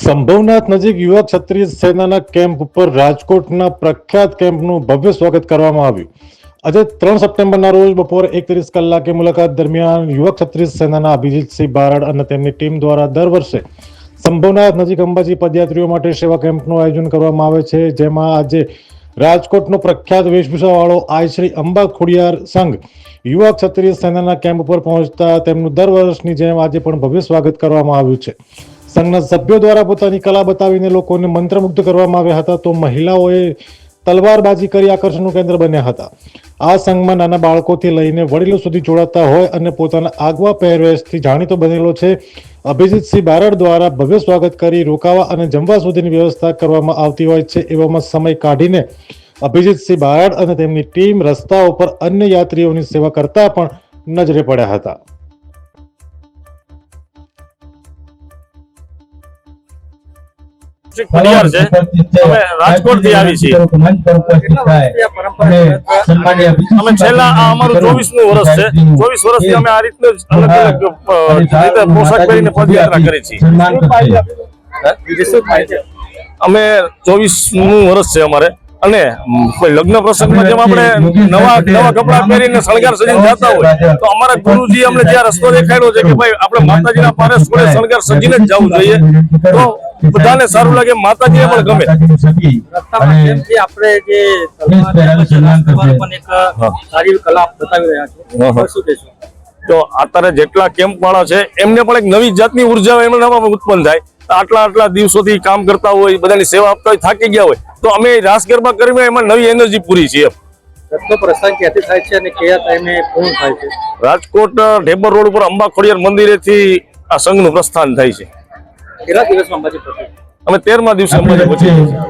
સંભવનાથ નજીક યુવા ક્ષત્રિય સેનાના કેમ્પ ઉપર રાજકોટના પ્રખ્યાત કેમ્પનું ભવ્ય સ્વાગત કરવામાં આવ્યું. આજે ત્રણ સપ્ટેમ્બરના રોજ બપોરે એકત્રીસ કલાકે મુલાકાત દરમિયાન યુવા ક્ષત્રિય સેનાના અભિજીતસિંહ બારડ અને તેમની ટીમ દ્વારા દર વર્ષે સંભવનાથ નજીક અંબાજી પદયાત્રીઓ માટે સેવા કેમ્પનું આયોજન કરવામાં આવે છે. જેમાં આજે રાજકોટનો પ્રખ્યાત વેશભૂષાવાળો વાળો આયશ્રી અંબા ખોડિયાર સંઘ યુવા ક્ષત્રિય સેનાના કેમ્પ ઉપર પહોંચતા તેમનું દર વર્ષની જેમ આજે પણ ભવ્ય સ્વાગત કરવામાં આવ્યું છે. સંઘના સભ્યો દ્વારા પોતાની કલા બતાવીને લોકોને મંત્રમુગ્ધ કરવામાં આવ્યા હતા, તો મહિલાઓએ તલવારબાજી કરી આકર્ષણનું કેન્દ્ર બન્યા હતા. આ સંઘમાં નાના બાળકોથી લઈને વડીલો સુધી જોડાતા હોય અને પોતાના આગવા પહેરવેશથી જાણીતો બનેલો છે. અભિજીતસિંહ બારડ દ્વારા ભવ્ય સ્વાગત કરી રોકાવા અને જમવા સુધીની વ્યવસ્થા કરવામાં આવતી હોય છે, એવામાં સમય કાઢીને અભિજીતસિંહ બારડ અને તેમની ટીમ રસ્તા ઉપર અન્ય યાત્રીઓની સેવા કરતા પણ નજરે પડ્યા હતા. શ્રી છે અમે રાજકોટથી આવી છીએ. અમે છેલ્લા આ અમારું ચોવીસમું વર્ષ છે. ચોવીસ વર્ષથી અમે આ રીતનું અલગ અલગ રીતે પોશાક પહેરીને પદયાત્રા કરી છીએ. અમે ચોવીસમું વર્ષ છે અમારે. અને કોઈ લગ્ન પ્રસંગમાં જેમ આપણે નવા નવા કપડા પહેરીને શણગાર સજીને જતા હોય તો અમારા ગુરુજી અમને જ્યાં રસ્તો દેખાડ્યો છે કે ભાઈ આપણે માતાજીના પારે સોળે શણગાર સજીને જ જવું જોઈએ. તો બધાને સારું લાગે માતાજીને પણ ગમે. આપણે જે સારી કલા બતાવી રહ્યા છો. તો અત્યારે જેટલા કેમ્પ વાળા છે એમને પણ એક નવી જાતની ઊર્જા એમનામાં ઉત્પન્ન થાય. આટલા આટલા દિવસોથી કામ કરતા હોય બધાની સેવા આપતા હોય થાકી ગયા હોય તો અમે રાસ ગરબા કરીને એમાં નવી એનર્જી પૂરી છે અને કયા ટાઈમે થાય છે? રાજકોટ ઢેબર રોડ ઉપર અંબા ખોડિયાર મંદિરેથી આ સંઘનું પ્રસ્થાન થાય છે. અમે તેરમા દિવસે અંબાજી પહોંચી છીએ.